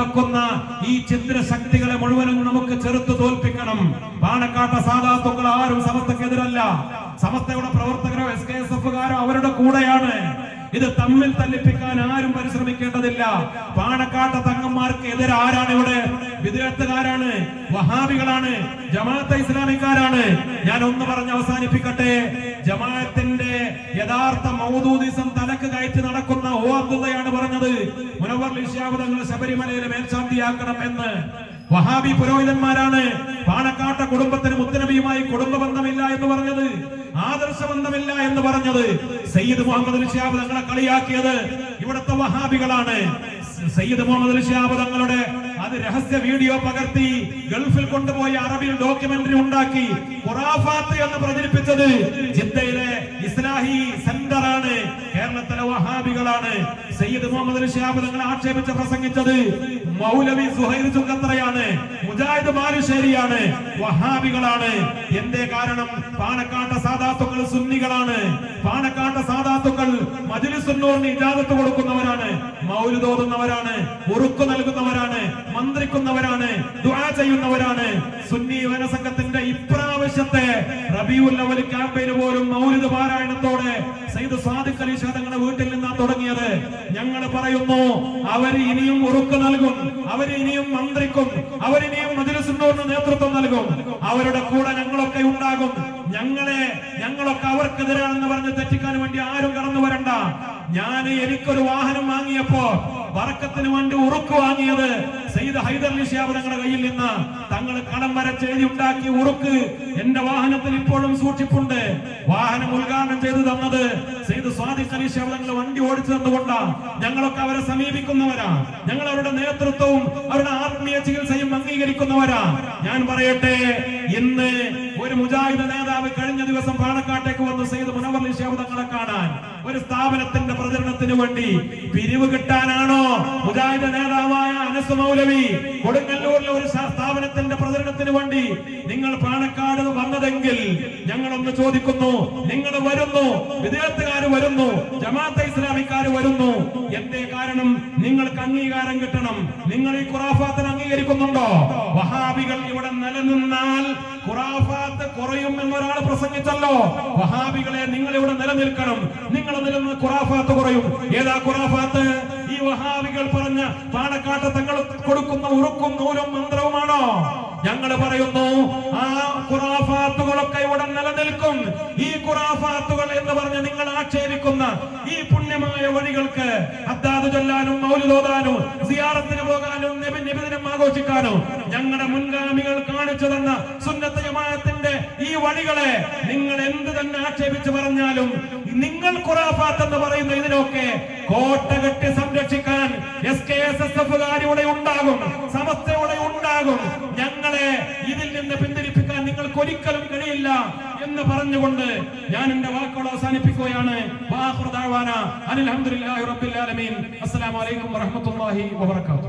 വെക്കുന്ന ഈ ചിത്രശക്തികളെ മുഴുവനും നമുക്ക് ചെറുത്തു തോൽപ്പിക്കണം. പാണക്കാട്ട സാധാത്തുക്കൾ ആരും സമസ്തക്കെതിരല്ല. സമസ്തയുടെ പ്രവർത്തകരോ എസ് കെ എസ് എഫുകാരോ അവരുടെ കൂടെയാണ്. ഇത് തമ്മിൽ തല്ലിപ്പിക്കാൻ ആരും പരിശ്രമിക്കേണ്ടതില്ല. പാണക്കാട്ട തങ്ങന്മാർക്ക് എതിരെ ആരാണ് ഇവിടെ? വിദേഹത്തുകാരാണ് വഹാബികളാണ് ജമാഅത്ത് ഇസ്ലാമിക്കാരാണ്. ഞാൻ ഒന്ന് പറഞ്ഞ് അവസാനിപ്പിക്കട്ടെ. ജമാഅത്തിന്റെ യഥാർത്ഥ മൗദൂദിസം തലക്ക് കയറ്റി നടക്കുന്ന ഓ അബ്ദുള്ളയാണ് തങ്ങൾ ശബരിമലയിലെ മേൽശാന്തിയാക്കണം എന്ന് വഹാബി പുരോഹിതന്മാരാണ് പാണക്കാട്ട കുടുംബത്തിന് മുത്തനബിയുമായി കുടുംബ ബന്ധമില്ല എന്ന് പറഞ്ഞത് ആദർശ ബന്ധമില്ല എന്ന് പറഞ്ഞത് സയ്യിദ് മുഹമ്മദ് ലിഷ്യാബ് തങ്ങളെ കളിയാക്കിയത് ഇവിടുത്തെ വഹാബികളാണ്. സയ്യിദ് മുഹമ്മദ് ലിഷ്യാബ് തങ്ങളുടെ അത് രഹസ്യ വീഡിയോ പകർത്തി ഗൾഫിൽ കൊണ്ടുപോയി അറബിയിൽ ഡോക്യുമെന്ററി ഉണ്ടാക്കി എന്ന് പ്രചരിപ്പിച്ചത് ജിദ്ദയിലെ ഇസ്ലാഹി സെന്റർ കേരളത്തിലെ വഹാബികളാണ്. സയ്യിദ് മുഹമ്മദ് ഷിയാബ് തങ്ങൾ ആക്ഷേപിച്ച് പ്രസംഗിച്ചത് മൗലവി സുഹൈർ ചുങ്കത്രയാണ് മുജാഹിദ് മാലുശ്ശേരിയാണ് വഹാബികളാണ്. എന്റെ കാരണം? പാണക്കാട്ട സാധാത്തുക്കൾ സുന്നികളാണ്. പാണക്കാട്ട സാധാത്തുക്കൾ മജിലിസുന്നോറിന് ഇജാദത്ത് കൊടുക്കുന്നവരാണ്. മൗലു തോന്നുന്നവരാണ് ഉറുക്കു നൽകുന്നവരാണ്. മന്ത്രിക്കുന്നവരാണ്. ദുആ ചെയ്യുന്നവരാണ്. സുന്നി വനസംഘത്തിന്റെ ഇപ്രാവശ്യത്തെ റബിയുൽ അവൽ പോലും മൗലിത പാരായണത്തോടെ സയ്യിദ് സാദിഖ് അലി തങ്ങളുടെ വീട്ടിൽ നിന്നാ തുടങ്ങിയത്. ഞങ്ങൾ പറയുന്നു അവർ ഇനിയും ഉറുക്ക് നൽകും അവർ ഇനിയും മന്ത്രിക്കും അവരിനിയും മജിലിസുന്നൂറിന് നേതൃത്വം നൽകും. അവരുടെ കൂടെ ഞങ്ങളൊക്കെ ഉണ്ടാകും. ഞങ്ങളെ ഞങ്ങളൊക്കെ അവർക്കെതിരാണെന്ന് പറഞ്ഞ് തെറ്റിക്കാൻ വേണ്ടി ആരും കടന്നു വരണ്ട. ഞാൻ എനിക്കൊരു വാഹനം വാങ്ങിയപ്പോ വറക്കത്തിന് വേണ്ടി ഉറുക്ക് വാങ്ങിയത് സയ്യിദ് ഹൈദർ അലി തങ്ങളുടെ കയ്യിൽ നിന്ന്. തങ്ങൾ കടം വരച്ച് എഴുതി ഉണ്ടാക്കിയ ഉറുക്ക്. എന്റെ വാഹനത്തിൽ ഇപ്പോഴും സൂക്ഷിപ്പുണ്ട്. വാഹനം ഉദ്ഘാടനം ചെയ്തു തന്നത് സയ്യിദ് സ്വാദിഖ് അലി തങ്ങൾ വണ്ടി ഓടിച്ചു തന്നുകൊണ്ടാണ് ഞങ്ങളൊക്കെ അവരെ സമീപിക്കുന്നവരാ. ഞങ്ങൾ അവരുടെ നേതൃത്വവും അവരുടെ ആത്മീയ ചികിത്സയും അംഗീകരിക്കുന്നവരാ. ഞാൻ പറയട്ടെ ഇന്ന് ഒരു മുജാഹിദ് നേതാവ് കഴിഞ്ഞ ദിവസം പാണക്കാട്ടേക്ക് വന്ന് സയ്യിദ് മുനവർ അലി തങ്ങളെ കാണാൻ ഒരു സ്ഥാപനത്തിന്റെ പ്രചരണത്തിന് വേണ്ടി പിരിവ് കിട്ടാനാണോ? മുജാഹിദ നേതാവായ അനസ് മൗലവി കൊടുങ്ങല്ലൂരിലെ ഒരു സ്ഥാപനത്തിന്റെ പ്രചരണത്തിന് വേണ്ടി നിങ്ങൾ പാണക്കാട് ഞങ്ങളൊന്ന് ചോദിക്കുന്നു. നിങ്ങൾ വരുന്നു. വിദേശത്തുകാർ വരുന്നു. ജമാഅത്തെ ഇസ്ലാമിക്കാർ വരുന്നു. എന്തേ കാരണം? നിങ്ങൾക്ക് അംഗീകാരം കിട്ടണം. നിങ്ങൾ ഈ ഖുറാഫാത്തിന് അംഗീകരിക്കുന്നുണ്ടോ? വഹാബികൾ ഇവിടെ നിലനിന്നാൽ ഖുറാഫാത്ത് കുറയും എന്നൊരാൾ പ്രസംഗിച്ചല്ലോ. വഹാബികളെ നിങ്ങൾ ഇവിടെ നിലനിൽക്കണം. നിങ്ങൾ നിലനിന്ന് ഖുറാഫാത്ത് കുറയും. ഏതാ ഖുറാഫാത്ത്? ഈ വഹാബികൾ പറഞ്ഞ പാണക്കാട്ട് തങ്ങൾ കൊടുക്കുന്ന ഉറുക്കും നൂലും മന്ത്രവുമാണോ? ഞങ്ങൾ പറയുന്നു ആ ഖുറാഫാത്തുകളൊക്കെ ഇവിടെ നിലനിൽക്കും. ഈ ഖുറാഫാത്തുകൾ എന്ന് പറഞ്ഞ് നിങ്ങൾ ആക്ഷേപിക്കുന്ന ഈ പുണ്യമായ വഴികൾക്ക് അദ്ദാദ് ചൊല്ലാനും മൗലിതോതാനും സിയാറത്തിന് പോകാനും നബി നബിദിനം ആഘോഷിക്കാനും ഞങ്ങളുടെ മുൻഗാമികൾ കാണിച്ചു തന്ന സുന്നത്ത് ജമാഅത്തിന്റെ ഈ വഴികളെ നിങ്ങൾ എന്ത് തന്നെ ആക്ഷേപിച്ച് പറഞ്ഞാലും നിങ്ങൾ ഖുറാഫാത്ത് എന്ന് പറയുന്ന ഇതിനൊക്കെ കോട്ട കെട്ടി സംരക്ഷിക്കാൻ S K S S F ഇവിടെ ഉണ്ടാകും സമസ്ത ഇവിടെ ഉണ്ടാകും. ഞങ്ങളെ ഇതിൽ നിന്ന് പിന്തിരിപ്പിക്കാൻ നിങ്ങൾക്ക് ഒരിക്കലും കഴിയില്ല എന്ന് പറഞ്ഞുകൊണ്ട് ഞാൻ എന്റെ വാക്കുകൾ അവസാനിപ്പിക്കുകയാണ്. അനിൽ അസ്സലാമു അലൈക്കും വറഹ്മത്തുള്ളാഹി വബറകാതുഹു.